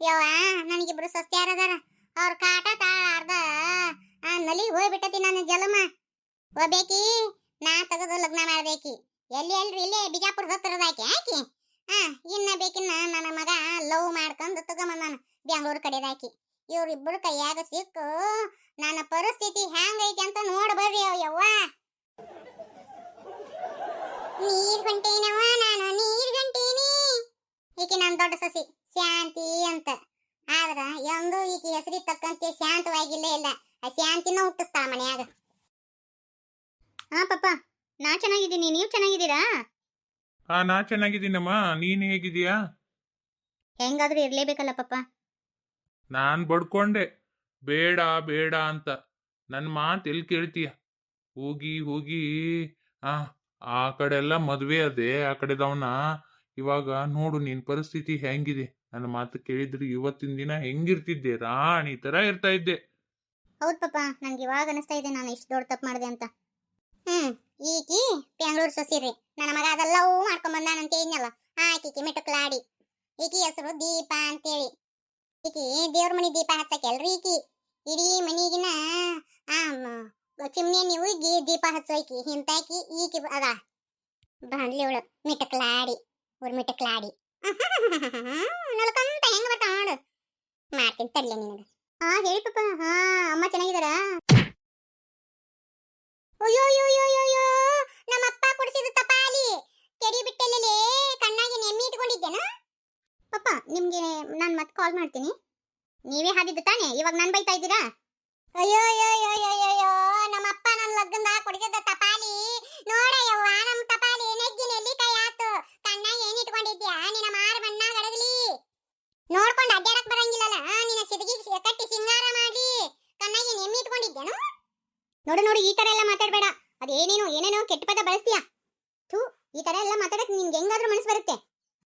ಯವ್ವ, ನನಗಿಬ್ರು ಸಸ್ತ್ಯಾರ ಅದಾರ. ಅವ್ರ ಕಾಟ ತಾಳ್ದ ಆ ನಲಿ ಹೋಗ್ಬಿಟ್ಟತಿ ನನ್ನ ಜಲಮ. ಹೋಗ್ಬೇಕಿ? ನಾ ತೆಗೆದು ಲಗ್ನ ಮಾಡ್ಬೇಕಿ. ಎಲ್ಲಿ ಎಲ್ರಿ? ಇಲ್ಲೇ ಬಿಜಾಪುರ ಹತ್ತಿರದಾಕಿ ಆಕಿ ಆ, ಇನ್ನ ಬೇಕಿನ್ನ ನನ್ನ ಮಗ ಲವ್ ಮಾಡ್ಕೊಂಡು ತಗೊಂಬಂದಾನ ಬೆಂಗಳೂರು ಕಡೆದಾಕಿ ಇವ್ರಿಬ್ರು ಕೈಯಾಗ ಸಿಕ್ಕು. ನನ್ನ ಪರಿಸ್ಥಿತಿ ಹೆಂಗೈತಿ ಅಂತ ನೋಡ್ಬರ್ರಿ ಯವ್ವ. ನೀರ್ ಹೊಂಟೇನವ ನಾನು ಗಂಟೀನಿ ಈಕೆ ನನ್ನ ದೊಡ್ಡ ಸಸಿ ಶಾಂತಿ ಅಂತ. ಆದ್ರ ಎಂದು ಈಕೆ ಹೆಸರಿ ತಕ್ಕಂತೆ ಶಾಂತವಾಗಿಲ್ಲೇ ಇಲ್ಲ. ಆ ಶಾಂತಿನ ಹುಟ್ಟಿಸ್ತಾಳ ಮನ್ಯಾಗ. ಹಾ ಪಪ್ಪ ನಾ ಚೆನ್ನಾಗಿದ್ದೀನಿ ನೀವು ಚೆನ್ನಾಗಿದ್ದೀರಾ? ಆ ನಾ ಚೆನ್ನಾಗಿದ್ದೀನಮ್ಮ ನೀನ್ ಹೇಗಿದೀಯಾ ಹೆಂಗಾದ್ರೂ ಇರ್ಲೇಬೇಕಲ್ಲ ಪಪ್ಪ. ನಾನ್ ಬಡ್ಕೊಂಡೆ. ಬೇಡ ಬೇಡ ಅಂತ. ನನ್ನ ಮಾತು ಎಲ್ಲಿ ಕೇಳ್ತೀಯ? ಹೋಗಿ ಹೋಗಿ. ಆ ಆ ಕಡೆ ಎಲ್ಲ ಮದ್ವೆ ಅದೇ ಆ ಕಡೆದವನ ಇವಾಗ ನೋಡು ನಿನ್ ಪರಿಸ್ಥಿತಿ ಹೆಂಗಿದೆ? ನನ್ನ ಮಾತು ಕೇಳಿದ್ರೆ ಇವತ್ತಿನ ದಿನ ಹೆಂಗಿರ್ತಿದ್ದೆ? ರಾಣಿ ತರ ಇರ್ತಾ ಇದ್ದೆ. ಹೌದ್ ಪಾಪ, ನಂಗೆ ಇವಾಗ ಅನಿಸ್ತಾ ಇದೆ ನಾನು ಇಷ್ಟು ದೊಡ್ಡ ತಪ್ಪು ಮಾಡಿದೆ ಅಂತ. ಹ್ಮ್, ಈಕಿ ಬೆಂಗಳೂರು ಸೊಸಿರಿ ನನ್ನ ಮಗ ಅದೆಲ್ಲವೂ ಮಾಡ್ಕೊಂಡ್ ಬಂದಾನಂತ ಏನಿಲ್ಲ ಆಕಿಕಿ ಮಿಟುಕ್ಲಾಡಿ ಈಕಿ ಹೆಸರು ದೀಪ ಅಂತೇಳಿ. ಈಕಿ ದೇವ್ರ ಮನಿ ದೀಪ ಹಚ್ಚಕ್ಕೆಲ್ರಿ ಈಕಿ? ಇಡೀ ಮನಿಗಿನ ಆ ಚಿಮ್ನಿಯನ್ನ ಉಗಿ ದೀಪ ಹಚ್ಚೋಕಿ, ಹಿಂತಾಕಿ ಈಕಿ ಅದ. ಬಾಂಡ್ಲಿ ಅವಳು ಮಿಟಕ್ಲಾಡಿ ಊರ್ ಕ್ಲಾಡಿ. ನಲ್ಕಂತ ಹೆಂಗ್ ಬರ್ತಾವ ನೋಡು. ಮಾಡ್ತೀನಿ ತಡ್ಲೆ ನಿನಗ. ಹಾ ಹೇಳಿ ಪಪ್ಪ. ಹಾ ಅಮ್ಮ ಚೆನ್ನಾಗಿದಾರ ಅಯ್ಯೋ ಅಯ್ಯೋ ಅಯ್ಯೋ ಅಯ್ಯೋ, ನಮ್ಮ ಅಪ್ಪ ಕೊಡಿಸಿದ ತಪಾಲಿ. ಕೆಡಿ ಬಿಟ್ಟಲ್ಲೇ ಕಣ್ಣಾಗಿ ನೆಮ್ಮಿ ಇಟ್ಕೊಂಡಿದ್ದೇನ? ಪಪ್ಪ ನಿಮ್ಗೆ ನಾನು ಮತ್ತೆ ಕಾಲ್ ಮಾಡ್ತೀನಿ. ನೀವೇ ಹಾದಿದ್ದು ತಾನೇ? ಇವಾಗ ನಾನು ಬೈತಾ ಇದ್ದೀರಾ? ಅಯ್ಯೋ ಅಯ್ಯೋ ಅಯ್ಯೋ ಅಯ್ಯೋ ಅಯ್ಯೋ ನಮ್ಮಪ್ಪ ನನ್ನ ಲಗ್ನದ ಕೊಡಿಸಿದ ತಪಾಲಿ. ನೋಡ ಯವ್ವ ನಮ್ಮ ತಪಾಲಿ ನೆಗ್ಗಿ ನೆಲ್ಲಿಕಾಯಿ ಆತು ಕಣ್ಣಾಗಿ ಏನ್ ಇಟ್ಕೊಂಡಿದ್ಯಾ ನಿನ್ನ ಮಾರ ಮಣ್ಣಾಗ ಅಡಗಲಿ ನೋಡ್ಕೊಂಡು ಅಡ್ಡಾಡಕ್ ಬರಂಗಿಲ್ಲಲ್ಲ ನಿನ್ನ ಸಿದಗಿ ಕಟ್ಟಿ ಸಿಂಗಾರ ಮಾಡಿ ಕಣ್ಣಾಗಿ ನೆಮ್ಮಿ ಇಟ್ಕೊಂಡಿದ್ದೇನು ನೋಡು ನೋಡು ಈ ತರ ಎಲ್ಲ ಮಾತಾಡಬೇಡ. ಅದೇನೇನು ಏನೇನೋ ಕೆಟ್ಟ ಪದ ಬಳಸ್ತೀಯಾ? ಥೂ ಈ ತರ ಎಲ್ಲ ಮಾತಾಡಕ್ ನಿನ್ಗೆ ಹೆಂಗಾದ್ರೂ ಮನಸ್ಸು ಬರುತ್ತೆ.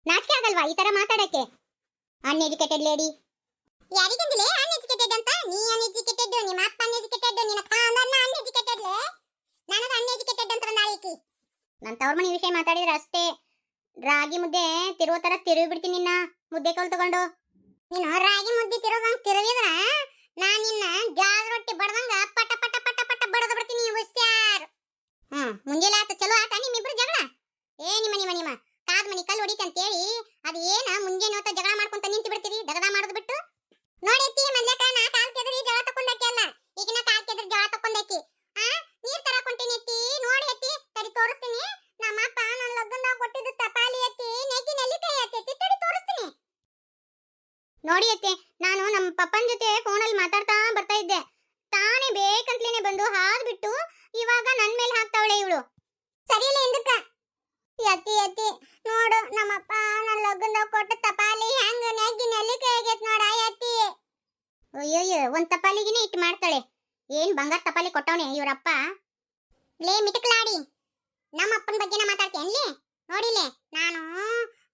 ನಾಚಿಕೆ ಆಗಲ್ವಾ ಈ ತರ ಮಾತಾಡಕ್ಕೆ? ಅನ್ಎಜುಕೇಟೆಡ್ ಲೇಡಿ ಯಾರಿಗಂದಿಲೆ ಅನ್ಎಜುಕೇಟೆಡ್ ಅಂತ? ನೀ ಅನ್ಎಜುಕೇಟೆಡ್ ನಿಮ್ಮ ಅಪ್ಪ ಅನ್ಎಜುಕೇಟೆಡ್ ನಿನ್ನ ಕಾಂದನ್ನ ಅನ್ಎಜುಕೇಟೆಡ್ ನನಗ ಅನ್ಎಜುಕೇಟೆಡ್ ಅಂತ ನಾಳಿಕಿ ನನ್ನ ತವ್ರ ಮನೆ ವಿಷಯ ಮಾತಾಡಿದ್ರೆ ಅಷ್ಟೇ. ರಾಗಿ ಮುದ್ದೆ ತಿರುವ ತರ ತಿರುವಿ ಬಿಡ್ತೀನಿ ನಿನ್ನ. ಮುದ್ದೆ ಕಲ್ ತಗೊಂಡು. ನೀನು ರಾಗಿ ಮುದ್ದೆ ತಿರೋದಂಗ ತಿರುವಿದ್ರ ನಾ ನಿನ್ನ ಜಾಗ ರೊಟ್ಟಿ ಬಡದಂಗ ಪಟ ಪಟ ಪಟ ಬಡದ ಬಿಡ್ತೀನಿ ಹುಷಾರ್. ಹ್ಮ್, ಮುಂಜಾನೆ ಆತ, ಚಲೋ ಆತ, ನಿಮ್ಮಿಬ್ರು ಜಗಳ? ಏ, ನಿಮ್ಮ ನಿಮ್ಮ ನಿಮ್ಮ ಕಾದ್ ಮನಿ, ಕಲ್ಲು ಹೊಡಿತ ಅಂತೇಳಿ, ಅದು ಏನ ಮುಂಜಾನೆ ಹೊತ್ತ ಜಗಳ ಮಾಡ್ಕೊಂತ ನಿಂತು ಬಿಡ್ತೀರಿ ದಗದ ಮಾಡೋದು ಬಿಟ್ಟು? ನೋಡೈತಿ ಮಲ್ಯಕ ನಾ ಕಾಲ್ ಕೆದ್ರಿ, ಜಗಳ ತಕೊಂಡಾಕಿ ಅಲ್ಲ ಈಗ ನಾ ಕಾಲ್ ಕೆದ್ರಿ, ಜಗಳ ತಕೊಂಡಾಕಿ ಆ, ನೀರ್ ತರ ಹೊಂಟೀನಿ ಅತ್ತಿ. ನೋಡಿ, ಅತ್ತಿ, ತಡಿ ತೋರಿಸ್ತೀನಿ. ನಮ್ಮ ಅಪ್ಪ ನನ್ನ ಲಗ್ನ ಕೊಟ್ಟಿದ್ದು ತಪಾಲಿ ಅತ್ತಿ, ನೆಗ್ಗಿ ನೆಲ್ಲಿಕಾಯಿ ಅತ್ತಿ ತಡಿ ತೋರಿಸ್ತೀನಿ. ನೋಡಿ, ಅತ್ತೆ, ನಾನು ನಮ್ಮ ಪಪ್ಪನ ಜೊತೆ ಫೋನಲ್ಲಿ ಮಾತಾಡ್ತಾ ಬರ್ತಾ ಇದ್ದೆ. ಬೇಕಂತ್ಲೇನೆ ಬಂದು ಹಾದ್ ಬಿಟ್ಟು ಇವಾಗ ನನ್ ಮೇಲೆ ಹಾಕ್ತಾವಳೆ ಇವಳು. ಸರಿಯಲ್ಲ ಎಂದಕ್ಕ ಯತಿ ಯತಿ, ನೋಡು ನಮ್ಮಪ್ಪ ನನ್ನ ಲಗ್ನ ಕೊಟ್ಟ ತಪಾಲಿ ಹೆಂಗ ನೆಗ್ಗಿ ನೆಲ್ಲಿಕ ಆಗೈತ್ ನೋಡ ಯತಿ. ಅಯ್ಯೋ ಒಂದ್ ತಪಾಲಿಗಿನೇ ಇಟ್ಟು ಮಾಡ್ತಾಳೆ. ಏನ್ ಬಂಗಾರ ತಪಾಲಿ ಕೊಟ್ಟವನೆ ಇವರಪ್ಪ? ಲೇ, ಮಿಟಕ್ಲಾಡಿ. ನಮ್ಮ ಅಪ್ಪನ ಬಗ್ಗೆನ ಮಾತಾಡ್ತೇನ್ಲಿ ನೋಡಿಲೆ, ನಾನು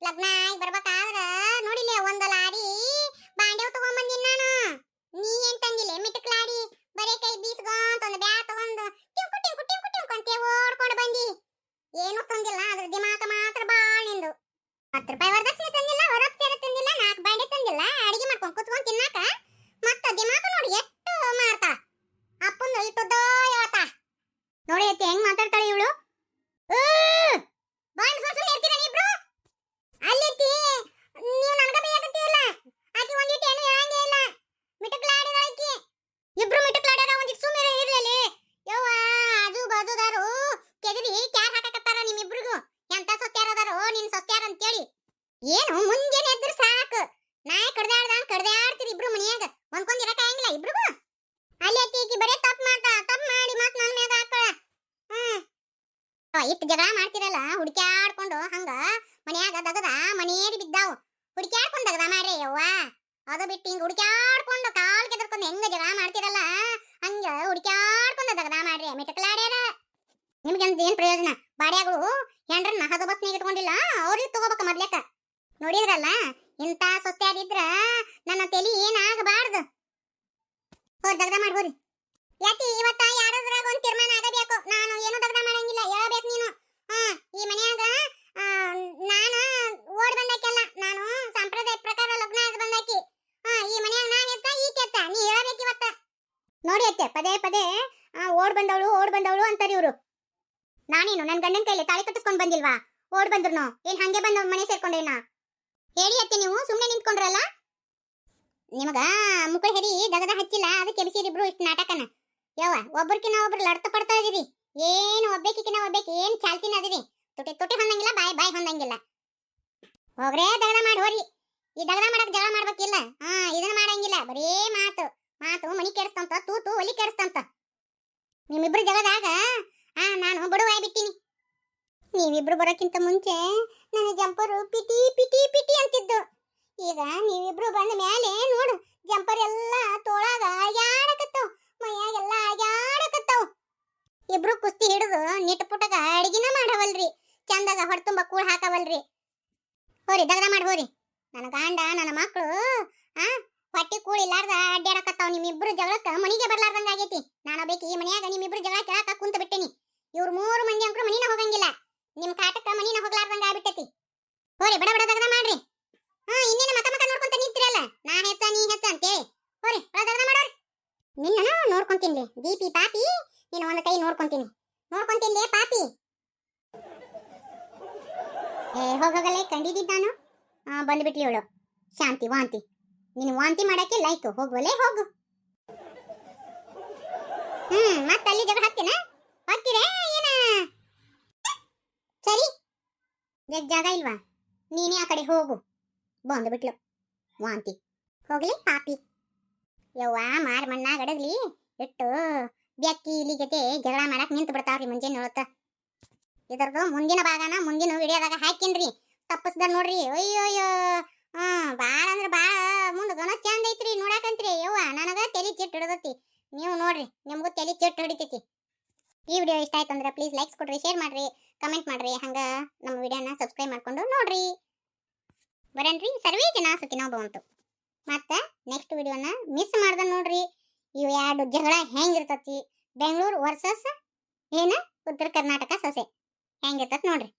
ಲಗ್ನ ಆಗಿ ಬರ್ಬೇಕಾದ್ರ ನೋಡಿಲೆ ಒಂದ ಲಾರಿ ಬಾಂಡೆವ್ ಬಂದಿನ ನಾನು. ನೀ ಏನ್ ತಂದಿಲೆ, ಮಿಟಕ್ಲಾಡಿ? ಬರೇ ಕೈ ಬೀಸ್ಕೊಂತ ಒಂದ್ ಬ್ಯಾ ತಗೊಂಡು ಟಿಂಕು ಟಿಂಕು ಟಿಂಕು ಟಿಂಕು ಅಂತ ಓಡ್ಕೊಂಡು ಬಂದಿ ಏನು ತಂದಿಲ್ಲ ಅದ್ರ ದಿಮಾಕ ಮಾತ್ರ ಬಾಳ್ ನಿಂದು ಹತ್ತು ರೂಪಾಯಿ ವರದಕ್ಷಿಣೆ ತಂದಿಲ್ಲ ಹೊರಗ್ತೇರ ತಂದಿಲ್ಲ ನಾಲ್ಕು ಬಾಂಡೆ ತಂದಿಲ್ಲ ಅಡಿಗೆ ಮಾಡ್ಕೊಂಡು ಕುತ್ಕೊಂಡ್ ತಿನ್ನಾಕ ಮತ್ತ ದಿಮಾಕ ನೋಡಿ ಎಷ್ಟು ಮಾಡ್ತಾ ಅಪ್ಪನ ಇಟ್ಟದೋ ಯಾವತ್ತ ನೋಡಿ ಅತ್ತೆ ಹೆಂಗ್ ಮಾತಾಡ್ತಾಳೆ ಇವಳು ಬಾಯ್ ಸುಳ್ಳು ಇರ್ತೀರ ನೀಬ್ರು ಅಲ್ಲಿತ್ತಿ ನೀವು ನನಗ ಬೇಯಕತ್ತಿಲ್ಲ ಆಕಿ ಒಂದಿಟ್ಟು ಏನು ಹೇಳಂಗೇ ಇಲ್ಲ ಮಿಟಕ್ಲಾಡಿದ ಆಕಿ ಇಬ್ರು ಮಿಟಕ್ಲಾಡ್ಯಾರ ಒಂದಿಟ್ ಸುಮ್ಮನೆ ಇರ್ಲಿ ಯವ್ವ ಆಜು ಬಾಜುದಾರು ಕೆದರಿ ಕ್ಯಾರ್ ಹಾಕಕತ್ತಾರ ನಿಮ್ಮಿಬ್ರಿಗೂ ಎಂತ ಸೊಸ್ತ್ಯಾರ ಅದಾರೋ ನಿನ್ ಸೊಸ್ತ್ಯಾರ ಅಂತೇಳಿ ಏನು ಮುಂಜಾನೆ ಎದ್ರ ಸಾಕು ನಾಯಿ ಕಡ್ದಾಡ್ದಂಗ್ ಕಡ್ದಾಡ್ತೀರಿ ಇಬ್ರು ಮನ್ಯಾಗ ಒಂದ್ಕೊಂದ್ ಇರಕ್ಕಾಗಿಲ್ಲ ಇಬ್ರಿಗೂ ಅಲ್ಲಿ ಅತ್ತಿ ಈಕಿ ಬರೇ ತಪ್ಪು ಮಾಡ್ತಾ ತಪ್ಪು ಮಾಡಿ ಮತ್ ನನ್ ಮ್ಯಾಗ ಹಾಕಳ ಹ್ಮ್ ಇಟ್ಟು ಜಗಳ ಮಾಡ್ತಿರಲ್ಲ? ಹುಡುಕ್ಯಾಡ್ಕೊಂಡು ಹಂಗ ಮನ್ಯಾಗ ದಗದ ಮನೇರಿ ಬಿದ್ದಾವು. ಹುಡುಕ್ಯಾಡ್ಕೊಂಡು ದಗದ ಮಾಡ್ರಿ ಯವ್ವ. ಅದು ಬಿಟ್ಟು ಹಿಂಗ ಹುಡುಕ್ಯಾಡ್ಕೊಂಡು ಕಾಲ್ ಕೆದರ್ಕೊಂಡು ಹೆಂಗ ಜಗಳ ಮಾಡ್ತಿರಲ್ಲ? ಹಂಗ ಹುಡುಕ್ಯಾಡ್ಕೊಂಡು ದಗದ ಮಾಡ್ರಿ ಮಿಟಕಲಾಡ್ಯಾರ ನಿಮ್ಗಂತ ಏನ್ ಪ್ರಯೋಜನ ಬಾಡ್ಯಾಗಳು ಹೆಂಡ್ರನ್ನ ಹದ ಬಸ್ನಾಗ ಇಟ್ಕೊಂಡಿಲ್ಲ ಅವ್ರಿಗೆ ತಗೋಬೇಕ ಮೊದ್ಲೇಕ ನೋಡಿದ್ರಲ್ಲ ಇಂತ ಸೊಸ್ತ್ಯಾರಿದ್ರ ನನ್ನ ತಲಿ ಏನಾಗಬಾರ್ದು ಹೋರ್ ದಗದ ಮಾಡಿ ಹೋರಿ ಯಾತಿ ಇವತ್ತ ಯಾರಾದ್ರಾಗ ಒಂದ್ ತೀರ್ಮಾನ ಆಗಬೇಕು ನಾನು ಏನು ದಗದ ಮಾಡಂಗಿಲ್ಲ ಹೇಳ್ಬೇಕು ನೀನು ಹಾ ಈ ಮನ್ಯಾಗ ಆ, ನಾನ ಓಡ್ ಬಂದಾಕೆಲ್ಲ ನಾನು ಸಂಪ್ರದಾಯ ಪ್ರಕಾರ ಲಗ್ನ ಆಗಿ ಬಂದಾಕಿ ಪದೇ ಪದೇ ಆ, ಓಡ್ ಬಂದವಳು ಓಡ್ ಬಂದವಳು ಅಂತಾರೆ ಇವರು. ನಾನೇನು ನನ್ನ ಗಂಡನ ಕೈಲಿ ತಾಳಿ ಕಟ್ಟಿಸ್ಕೊಂಡು ಬಂದಿಲ್ವಾ? ಓಡ್ ಬಂದ್ರು ಏನ್ ಹಂಗೆ ಬಂದ ಮನೆ ಸೇರ್ಕೊಂಡೇನಾ? ಹೇಳಿ ಅತ್ತೆ ನೀವು ಸುಮ್ಮನೆ ನಿಂತ್ಕೊಂಡ್ರಲ್ಲ? ನಿಮಗ ಮುಖ ಹೆರಿ ದಗದ ಹಚ್ಚಿಲ್ಲ ಅದಕ್ಕೆ ಬಿಸಿರಿಬ್ರು ಇಷ್ಟು ನಾಟಕನ. ಯವ್ವ ಒಬ್ರಕಿನ ಒಬ್ರು ಲಡ್ತ ಪಡ್ತಾ ಇದೀರಿ. ಏನು ಒಬ್ಬೇಕಿಕಿನ ಒಬ್ಬೇಕಿ ಏನ್ ಚಾಲ್ತಿನ ಅದಿರಿ? ತುಟಿ ತುಟಿ ಹೊಂದಂಗಿಲ್ಲ ಬಾಯ್ ಬಾಯ್ ಹೊಂದಂಗಿಲ್ಲ. ಹೋಗ್ರೇ ದಗದ ಮಾಡಿ ಹೋರಿ. ಈ ದಗದ ಮಾಡಕ್ ಜಗಳ ಮಾಡ್ಬೇಕಿಲ್ಲ. ಹಾ ಇದನ್ನ ಮಾಡಂಗಿಲ್ಲ ಬರೀ ಮಾತು. ಮಾತು ಮನಿ ಕೆಡಿಸ್ತಂತ ತೂತು ಒಲಿ ಕೆಡಿಸ್ತಂತ ನಿಮ್ಮಿಬ್ರು ಜಗದಾಗ, ಆ, ನಾನು ಬಡವಾಯ್ ಬಿಟ್ಟಿನಿ. ನೀವಿಬ್ರು ಬರೋಕ್ಕಿಂತ ಮುಂಚೆ ನನ್ನ ಜಂಪರು ಪಿಟಿ ಪಿಟಿ ಪಿಟಿ ಅಂತಿದ್ದು. ಈಗ ನೀವಿಬ್ರು ಬಂದ ಮೇಲೆ ನೋಡು, ಜಂಪರ್ ಎಲ್ಲ ತೋಳಾಗ ಆಗ್ಯಾಡಕತ್ತಾವ್ ಮೈಯಾಗೆಲ್ಲ ಆಗ್ಯಾಡಕತ್ತಾವ್ ಇಬ್ರು ಕುಸ್ತಿ ಹಿಡಿದು ನಿಟ್ ಪುಟಗ ಅಡಿಗಿನ ಮಾಡವಲ್ರಿ, ಚಂದಾಗ ಹೊಟ್ಟೆ ತುಂಬ ಕೂಳ್ ಹಾಕವಲ್ರಿ. ಹೋರಿ, ದಗದ ಮಾಡಿ ಹೋರಿ. ನನ್ನ ಗಂಡ, ನನ್ನ ಮಕ್ಕಳು ಹೊಟ್ಟೆ ಕೂಳಿಲ್ಲಾರ್ದ ಅಡ್ಡಾಡಕತ್ತಾವ್ ನಿಮ್ಮಿಬ್ರು ಜಗಳಕ್ಕ? ಮನಿಗೆ ಬರ್ಲಾರ್ದಂಗ ಆಗೈತಿ. ನಾನು ಬೇಕಿ ಮನ್ಯಾಗ ನಿಮ್ಮಿಬ್ರು ಜಗಳ ಕೇಳಾಕ ಕುಂತ ಬಿಟ್ಟೇನಿ. ಇವ್ರ ಮೂರು ಮಂದಿ ಅಂಕರು ಮನಿನ ಹೋಗಂಗಿಲ್ಲ. ನಿಮ್ ಕಾಟಕ್ಕ ಮನಿನ ಹೋಗ್ಲಾರ್ದಂಗ ಆಗ್ಬಿಟ್ಟೈತಿ. ಹೋರಿ, ಬಡ ಬಡ, ದಗದ ಮಾಡ್ರಿ. ಹಾ, ಇನ್ನೇನ ಮಕ ಮಕ ನೋಡ್ಕೊಂತ ನಿಂತಿರಲ್ಲ? ನಾ ಹೆಚ್ಚ, ನೀ ಹೆಚ್ಚ ಅಂತೇಳಿ. ಹೋರಿ, ಬಡ, ದಗದ ಮಾಡೋರಿ. ನಿನ್ನ ನೋಡ್ಕೊಂತೀನಿ ದೀಪಿ, ಪಾಪಿ, ನೀನು ಒಂದು ಕೈ ನೋಡ್ಕೊಂತೀನಿ. ನೋಡ್ಕೊಂತೀನಿ ಪಾಪಿ. ಏ ಹೋಗೋಗಲೇ ಕಂಡಿದ್ದಿದ್ದು ನಾನು. ಬಂದ್ಬಿಟ್ಲಿ ಅವಳು. ಶಾಂತಿ, ವಾಂತಿ. ನೀನು ವಾಂತಿ ಮಾಡಕ್ಕೆ ಲೈಕ್ ಹೋಗ್ವಲೇ ಹೋಗು ಹ್ಮ್, ಮತ್ತೆ ಅಲ್ಲಿ ಜಗಳ ಹಾಕ್ತೀನ? ಹಾಕ್ತೀರೇ? ಏನ? ಸರಿ. ಜಗ್ ಇಲ್ವಾ? ನೀನೇ ಆ ಕಡೆ ಹೋಗು. ಬಂದ್ಬಿಟ್ಲು ವಾಂತಿ. ಹೋಗ್ಲಿ, ಪಾಪಿ. ಯವ್ವ, ಮಾರ್ ಮಣ್ಣ ಗಡಗ್ಲಿ ಇಟ್ಟು ಬೆಕ್ಕಿ ಇಲಿ ಜೊತೆ ಜಗಳ ಮಾಡಕ್ ನಿಂತು ಬಿಡ್ತಾವ್ರಿ ಮುಂಜಾನೆ ಹೊತ್ತ. ಇದರದು ಮುಂದಿನ ಭಾಗನ ಮುಂದಿನ ವಿಡಿಯೋದಾಗ ಹಾಕಿನ್ರಿ ತಪ್ಪಿಸ್ದ ನೋಡ್ರಿ. ಅಯ್ಯೋ ಅಯ್ಯೋ ಹಾ ಬಾಳ ಅಂದ್ರ ಬಾಳ ಮುಂದ ಗನ ಚಂದ ಐತ್ರಿ ನೋಡಾಕಂತ್ರಿ ಯವ್ವ, ನನಗ ತಲೆ ಚಿಟ್ ಹಿಡದತಿ. ನೀವು ನೋಡ್ರಿ, ನಿಮಗೂ ತಲಿ ಚಿಟ್ ಹಿಡಿತೈತಿ. ಈ ವಿಡಿಯೋ ಇಷ್ಟ ಆಯ್ತು ಅಂದ್ರೆ ಪ್ಲೀಸ್ ಲೈಕ್ಸ್ ಕೊಡ್ರಿ ಶೇರ್ ಮಾಡ್ರಿ ಕಮೆಂಟ್ ಮಾಡ್ರಿ. ಹಂಗ ನಮ್ಮ ವಿಡಿಯೋನ ಸಬ್ಸ್ಕ್ರೈಬ್ ಮಾಡ್ಕೊಂಡು ನೋಡ್ರಿ. ಬರೇನ್ರಿ ಸರ್ವೇ ಜನ ಸುಖಿನೋ ಬಂತು ಮತ್ತ ನೆಕ್ಸ್ಟ್ ವಿಡಿಯೋನ ಮಿಸ್ ಮಾಡ್ದ ನೋಡ್ರಿ. ಇವು ಎರಡು ಜಗಳ ಹೆಂಗಿರ್ತತಿ ಬೆಂಗಳೂರು ವರ್ಸಸ್ ಏನ? ಉತ್ತರ ಕರ್ನಾಟಕ ಸೊಸೆ. ಹೆಂಗಿರ್ತತ್ ನೋಡ್ರಿ.